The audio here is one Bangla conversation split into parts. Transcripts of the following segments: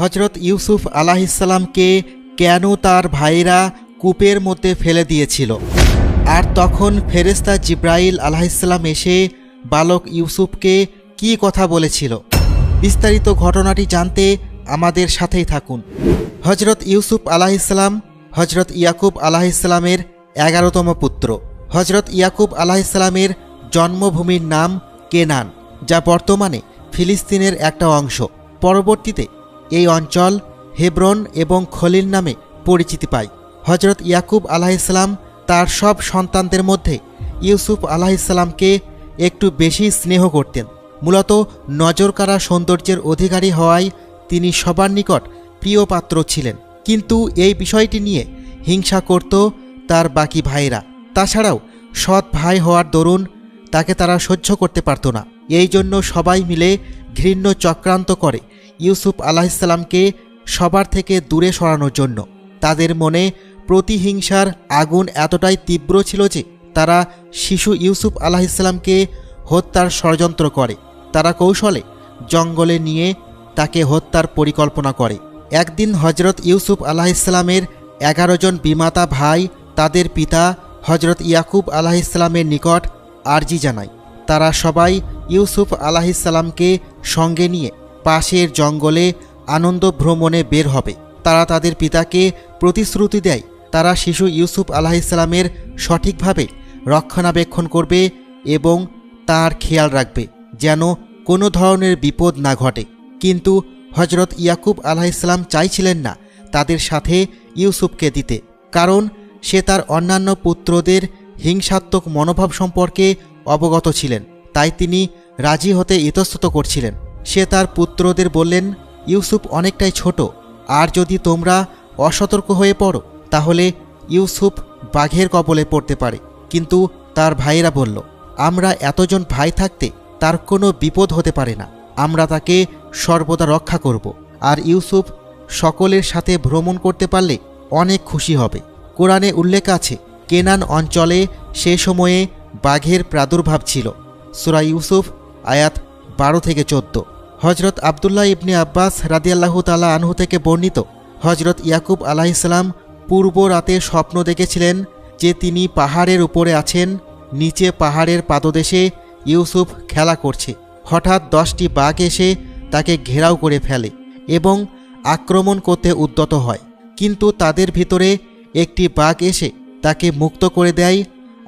হজরত ইউসুফ আলাহিসাল্লামকে কেন তার ভাইরা কূপের মধ্যে ফেলে দিয়েছিল? আর তখন ফেরেস্তা জিব্রাইল আলাহিসাল্লাম এসে বালক ইউসুফকে কি কথা বলেছিল? বিস্তারিত ঘটনাটি জানতে আমাদের সাথেই থাকুন। হজরত ইউসুফ আলাহিসাল্লাম হজরত ইয়াকুব আলাহিসাল্লামের এগারোতম পুত্র। হজরত ইয়াকুব আলাহিসাল্লামের জন্মভূমির নাম কেনান, যা বর্তমানে ফিলিস্তিনের একটা অংশ। পরবর্তীতে এই অঞ্চল হেব্রন এবং খলিল নামে পরিচিতি পায়। হজরত ইয়াকুব আলাহিসাল্লাম তার সব সন্তানদের মধ্যে ইউসুফ আলাহিসাল্লামকে একটু বেশি স্নেহ করতেন। মূলত নজরকাড়া সৌন্দর্যের অধিকারী হওয়ায় তিনি সবার নিকট প্রিয় পাত্র ছিলেন। কিন্তু এই বিষয়টি নিয়ে হিংসা করত তার বাকি ভাইরা তাছাড়াও সৎ ভাই হওয়ার দরুন তাকে তারা সহ্য করতে পারত না। এই জন্য সবাই মিলে ঘৃণ্য চক্রান্ত করে ইউসুফ আলাহিসাল্লামকে সবার থেকে দূরে সরানোর জন্য। তাদের মনে প্রতিহিংসার আগুন এতটাই তীব্র ছিল যে তারা শিশু ইউসুফ আলাহিসাল্লামকে হত্যার ষড়যন্ত্র করে। তারা কৌশলে জঙ্গলে নিয়ে তাকে হত্যার পরিকল্পনা করে। একদিন হজরত ইউসুফ আলাহিসাল্লামের এগারো জন বিমাতা ভাই তাদের পিতা হজরত ইয়াকুব আলাহিসাল্লামের নিকট আর্জি জানায়। তারা সবাই ইউসুফ আলাহিসাল্লামকে সঙ্গে নিয়ে পাশের জঙ্গলে আনন্দ ভ্রমণে বের হবে। তারা তাদের পিতাকে প্রতিশ্রুতি দেয়। তারা শিশু ইউসুফ আলাহিসাল্লামের সঠিকভাবে রক্ষণাবেক্ষণ করবে এবং তার খেয়াল রাখবে যেন কোনো ধরনের বিপদ না ঘটে। কিন্তু হজরত ইয়াকুব আলাহিসাল্লাম চাইছিলেন না তাদের সাথে ইউসুফকে দিতে, কারণ সে তার অন্যান্য পুত্রদের হিংসাত্মক মনোভাব সম্পর্কে অবগত ছিলেন। তাই তিনি রাজি হতে ইতস্তত করছিলেন। সে তার পুত্রদের বললেন, ইউসুফ অনেকটাই ছোট, আর যদি তোমরা অসতর্ক হয়ে পড়ো, তাহলে ইউসুফ বাঘের কবলে পড়তে পারে। কিন্তু তার ভাইয়েরা বলল, আমরা এতজন ভাই থাকতে তার কোনো বিপদ হতে পারে না, আমরা তাকে সর্বদা রক্ষা করব, আর ইউসুফ সকলের সাথে ভ্রমণ করতে পারলে অনেক খুশি হবে। কোরআনে উল্লেখ আছে, কেনান অঞ্চলে সে সময়ে বাঘের প্রাদুর্ভাব ছিল। সুরা ইউসুফ, আয়াত বারো থেকে চোদ্দ। হজরত আবদুল্লাহ ইবনে আব্বাস রাদিয়াল্লাহু তালা আনহু থেকে বর্ণিত হজরত ইয়াকুব আলাহিসাল্লাম পূর্ব রাতে স্বপ্ন দেখেছিলেন যে তিনি পাহাড়ের উপরে আছেন, নিচে পাহাড়ের পাদদেশে ইউসুফ খেলা করছে। হঠাৎ দশটি বাঘ এসে তাকে ঘেরাও করে ফেলে এবং আক্রমণ করতে উদ্যত হয়। কিন্তু তাদের ভিতরে একটি বাঘ এসে তাকে মুক্ত করে দেয়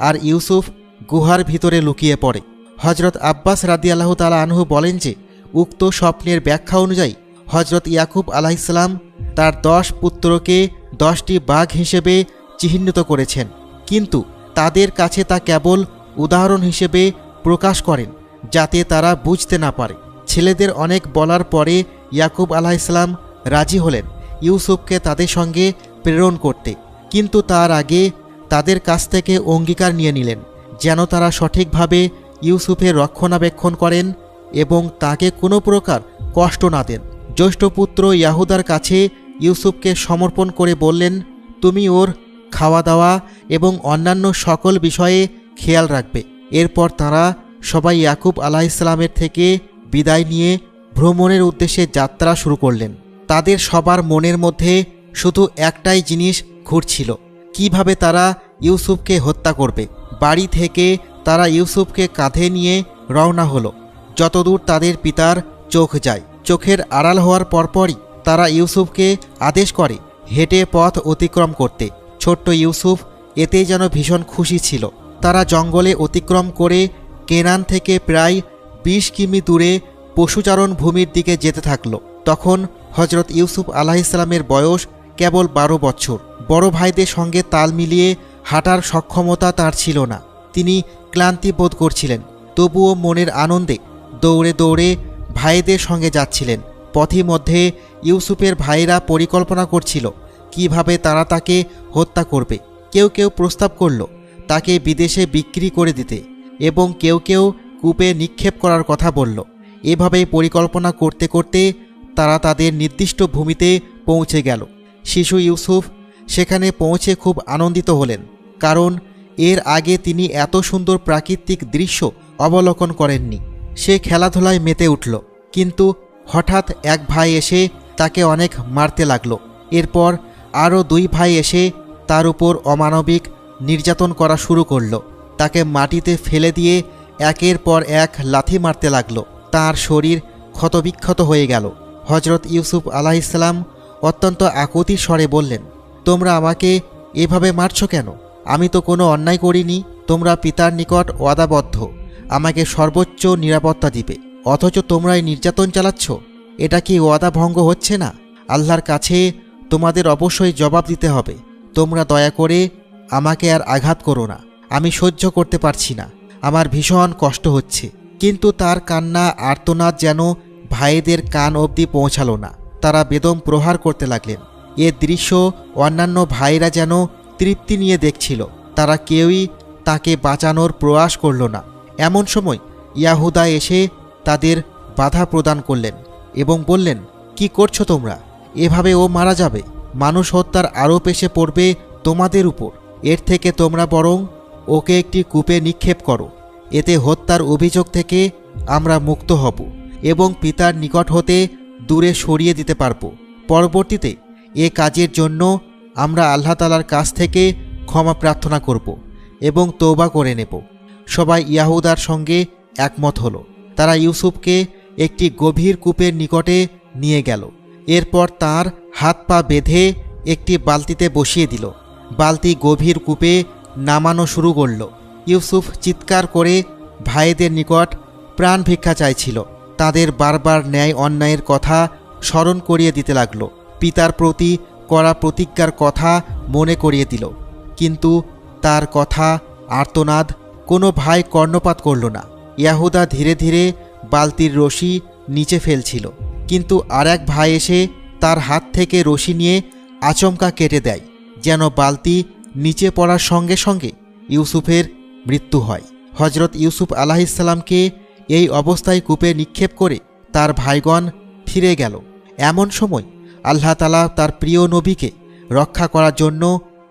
আর ইউসুফ গুহার ভিতরে লুকিয়ে পড়ে। হজরত আব্বাস রাদি আল্লাহ তালা আনহু বলেন যে উক্ত স্বপ্নের ব্যাখ্যা অনুযায়ী হজরত ইয়াকুব আলাহিসাল্লাম তার দশ পুত্রকে দশটি বাঘ হিসেবে চিহ্নিত করেছেন। কিন্তু তাদের কাছে তা কেবল উদাহরণ হিসেবে প্রকাশ করেন, যাতে তারা বুঝতে না পারে। ছেলেদের অনেক বলার পরে ইয়াকুব আলাহিসাল্লাম রাজি হলেন ইউসুফকে তাদের সঙ্গে প্রেরণ করতে। কিন্তু তার আগে তাদের কাছ থেকে অঙ্গীকার নিয়ে নিলেন, যেন তারা সঠিকভাবে ইউসুফের রক্ষণাবেক্ষণ করেন এবং তাকে কোনো প্রকার কষ্ট না দেন। জ্যৈষ্ঠ পুত্র ইয়াহুদার কাছে ইউসুফকে সমর্পণ করে বললেন, তুমি ওর খাওয়া দাওয়া এবং অন্যান্য সকল বিষয়ে খেয়াল রাখবে। এরপর তারা সবাই ইয়াকুব আলাহিসাল্লামের থেকে বিদায় নিয়ে ভ্রমণের উদ্দেশ্যে যাত্রা শুরু করলেন। তাদের সবার মনের মধ্যে শুধু একটাই জিনিস ঘুরছিল, কীভাবে তারা ইউসুফকে হত্যা করবে। বাড়ি থেকে তারা ইউসুফকে কাঁধে নিয়ে রওনা হলো। যতদূর তাদের পিতার চোখ যায়, চোখের আড়াল হওয়ার পরপরই তারা ইউসুফকে আদেশ করে হেঁটে পথ অতিক্রম করতে। ছোট্ট ইউসুফ এতেই যেন ভীষণ খুশি ছিল। তারা জঙ্গলে অতিক্রম করে কেনান থেকে প্রায় বিশ কিমি দূরে পশুচারণ ভূমির দিকে যেতে থাকল। তখন হজরত ইউসুফ আলাহিসাল্লামের বয়স কেবল বারো বছর। বড় ভাইদের সঙ্গে তাল মিলিয়ে হাঁটার সক্ষমতা তার ছিল না। তিনি ক্লান্তি বোধ করছিলেন। তবুও মনের আনন্দে দৌড়ে দৌড়ে ভাইদের সঙ্গে যাচ্ছিলেন। পথিমধ্যে ইউসুফের ভাইরা পরিকল্পনা করছিল, কীভাবে তারা তাকে হত্যা করবে। কেউ কেউ প্রস্তাব করল, তাকে বিদেশে বিক্রি করে দিতে এবং কেউ কেউ কূপে নিক্ষেপ করার কথা বলল। এভাবেই পরিকল্পনা করতে করতে তারা তাদের নির্দিষ্ট ভূমিতে পৌঁছে গেল। শিশু ইউসুফ সেখানে পৌঁছে খুব আনন্দিত হলেন, কারণ এর আগে তিনি এত সুন্দর প্রাকৃতিক দৃশ্য অবলোকন করেননি। সে খেলাধুলায় মেতে উঠল। কিন্তু হঠাৎ এক ভাই এসে তাকে অনেক মারতে লাগল। এরপর আরও দুই ভাই এসে তার উপর অমানবিক নির্যাতন করা শুরু করল। তাকে মাটিতে ফেলে দিয়ে একের পর এক লাথি মারতে লাগল। তার শরীর ক্ষতবিক্ষত হয়ে গেল। হজরত ইউসুফ আলাহিসাল্লাম অত্যন্ত আকুতির স্বরে বললেন, তোমরা আমাকে এভাবে মারছ কেন? আমি তো কোনো অন্যায় করিনি। তোমরা পিতার নিকট ওয়াদাবদ্ধ। আমাকে সর্বোচ্চ নিরাপত্তা দিবে। অথচ তোমরাই নির্যাতন চালাচ্ছ? এটা কি ওয়াদা ভঙ্গ হচ্ছে না? আল্লাহর কাছে তোমাদের অবশ্যই জবাব দিতে হবে। তোমরা দয়া করে আমাকে আর আঘাত করো না। আমি সহ্য করতে পারছি না। আমার ভীষণ কষ্ট হচ্ছে। কিন্তু তার কান্না, আর্তনাদ যেন ভাইদের কান অবধি পৌঁছালো না। তারা বেদম প্রহার করতে লাগলেন। এ দৃশ্য অন্যান্য ভাইরা যেন তৃপ্তি নিয়ে দেখছিল। তারা কেউই তাকে বাঁচানোর প্রয়াস করল না। এমন সময় ইয়াহুদা এসে তাদের বাধা প্রদান করলেন এবং বললেন, কি করছ তোমরা? এভাবে ও মারা যাবে। মানুষ হত্যার আরোপ এসে পড়বে তোমাদের উপর। এর থেকে তোমরা বরং ওকে একটি কূপে নিক্ষেপ করো। এতে হত্যার অভিযোগ থেকে আমরা মুক্ত হব এবং পিতার নিকট হতে দূরে সরিয়ে দিতে পারব। পরবর্তীতে এ কাজের জন্য আমরা আল্লাহ তালার কাছ থেকে ক্ষমা প্রার্থনা করব এবং তৌবা করে নেব। সবাই ইয়াহুদার সঙ্গে একমত হলো। তারা ইউসুফকে একটি গভীর কূপের নিকটে নিয়ে গেল। এরপর তার হাত পা বেঁধে একটি বালতিতে বসিয়ে দিল। বালতি গভীর কূপে নামানো শুরু করল। ইউসুফ চিৎকার করে ভাইদের নিকট প্রাণ ভিক্ষা চাইছিল। তাদের বারবার ন্যায় অন্যায়ের কথা স্মরণ করিয়ে দিতে লাগল। পিতার প্রতি করা প্রতিজ্ঞার কথা মনে করিয়ে দিল। কিন্তু তার কথা আর্তনাদ কোনো ভাই কর্ণপাত করল না। ইয়াহুদা ধীরে ধীরে বালতির রশি নিচে ফেলছিল। কিন্তু আর এক ভাই এসে তার হাত থেকে রশি নিয়ে আচমকা কেটে দেয়, যেন বালতি নিচে পড়ার সঙ্গে সঙ্গে ইউসুফের মৃত্যু হয়। হজরত ইউসুফ আলাহিসাল্লামকে এই অবস্থায় কূপে নিক্ষেপ করে তার ভাইগণ ফিরে গেল। এমন সময় আল্লাহ তালা তার প্রিয় নবীকে রক্ষা করার জন্য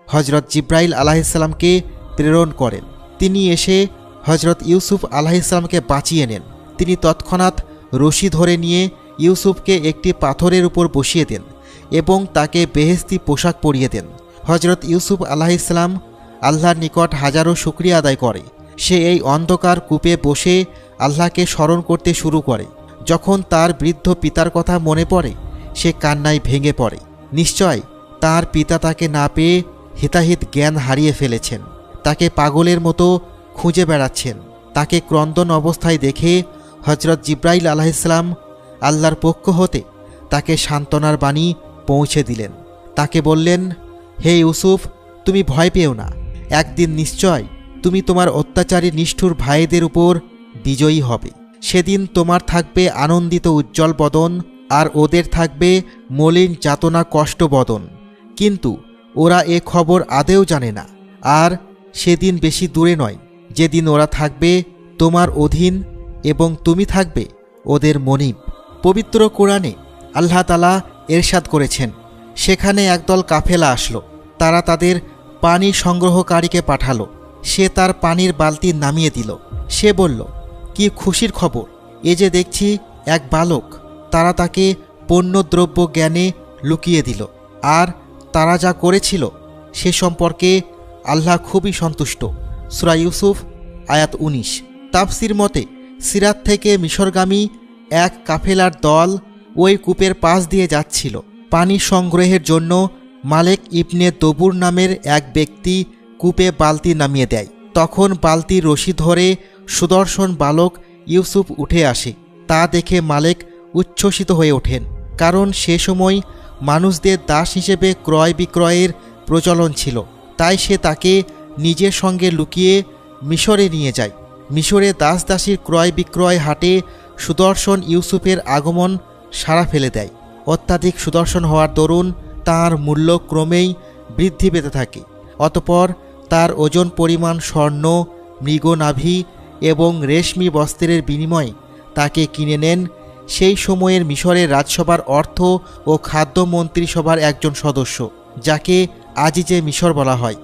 হজরত জিব্রাইল আলাহিসাল্লামকে প্রেরণ করেন। তিনি এসে হজরত ইউসুফ আলাহিসাল্লামকে বাঁচিয়ে নেন। তিনি তৎক্ষণাৎ রশি ধরে নিয়ে ইউসুফকে একটি পাথরের উপর বসিয়ে দেন এবং তাকে বেহেস্তি পোশাক পরিয়ে দেন। হজরত ইউসুফ আলাহিসাল্লাম আল্লাহর নিকট হাজারো শুক্রিয়া আদায় করে। সে এই অন্ধকার কূপে বসে আল্লাহকে স্মরণ করতে শুরু করে। যখন তার বৃদ্ধ পিতার কথা মনে পড়ে, সে কান্নায় ভেঙে পড়ে। নিশ্চয় তার পিতা তাকে না পেয়ে হিতাহিত জ্ঞান হারিয়ে ফেলেছেন। তাকে পাগলের মতো খুঁজে বেড়াচ্ছেন। তাকে ক্রন্দন অবস্থায় দেখে হজরত জিব্রাইল আলাহিসাল্লাম আল্লাহর পক্ষ হতে তাকে সান্ত্বনার বাণী পৌঁছে দিলেন। তাকে বললেন, হে ইউসুফ, তুমি ভয় পেও না। একদিন নিশ্চয় তুমি তোমার অত্যাচারী নিষ্ঠুর ভাইদের উপর বিজয়ী হবে। সেদিন তোমার থাকবে আনন্দিত উজ্জ্বল বদন আর ওদের থাকবে মলিন যাতনা কষ্ট বদন। কিন্তু ওরা এ খবর আদেও জানে না। আর সেদিন বেশি দূরে নয়। যেদিন ওরা থাকবে, তোমার অধীন এবং তুমি থাকবে ওদের মনিব। পবিত্র কোরআনে আল্লাহ তালা এরশাদ করেছেন, সেখানে একদল কাফেলা আসলো। তারা তাদের পানি সংগ্রহকারীকে পাঠালো। সে তার পানির বালতি নামিয়ে দিল। সে বলল, কি খুশির খবর। এ যে দেখছি এক বালক। তারা তাকে পণ্যদ্রব্য জ্ঞানে লুকিয়ে দিল। আর তারা যা করেছিল সে সম্পর্কে আল্লাহ খুবই সন্তুষ্ট। সুরা ইউসুফ, আয়াত উনিশ। তাফসির মতে, সিরাত থেকে মিশরগামী এক কাফেলার দল ওই কূপের পাশ দিয়ে যাচ্ছিল। পানি সংগ্রহের জন্য মালেক ইবনে দবুর নামের এক ব্যক্তি কূপে বালতি নামিয়ে দেয়। তখন বালতির রশি ধরে সুদর্শন বালক ইউসুফ উঠে আসে। তা দেখে মালেক উচ্ছ্বসিত হয়ে ওঠেন। কারণ সে সময় মানুষদের দাস হিসেবে ক্রয় বিক্রয়ের প্রচলন ছিল। তাই সে তাকে নিজের সঙ্গে লুকিয়ে মিশরে নিয়ে যায়। মিশরে দাস দাসীর ক্রয় বিক্রয় হাটে সুদর্শন ইউসুফের আগমন সাড়া ফেলে দেয়। অত্যাধিক সুদর্শন হওয়ার দরুন তার মূল্য ক্রমেই বৃদ্ধি পেতে থাকে। অতপর তার ওজন পরিমাণ স্বর্ণ, মৃগনাভি এবং রেশমি বস্ত্রের বিনিময়ে তাকে কিনে নেন সেই সময়ের মিশরের রাজসভার অর্থ ও খাদ্য মন্ত্রিসভার একজন সদস্য, যাকে আজিজে মিশর বলা হয়।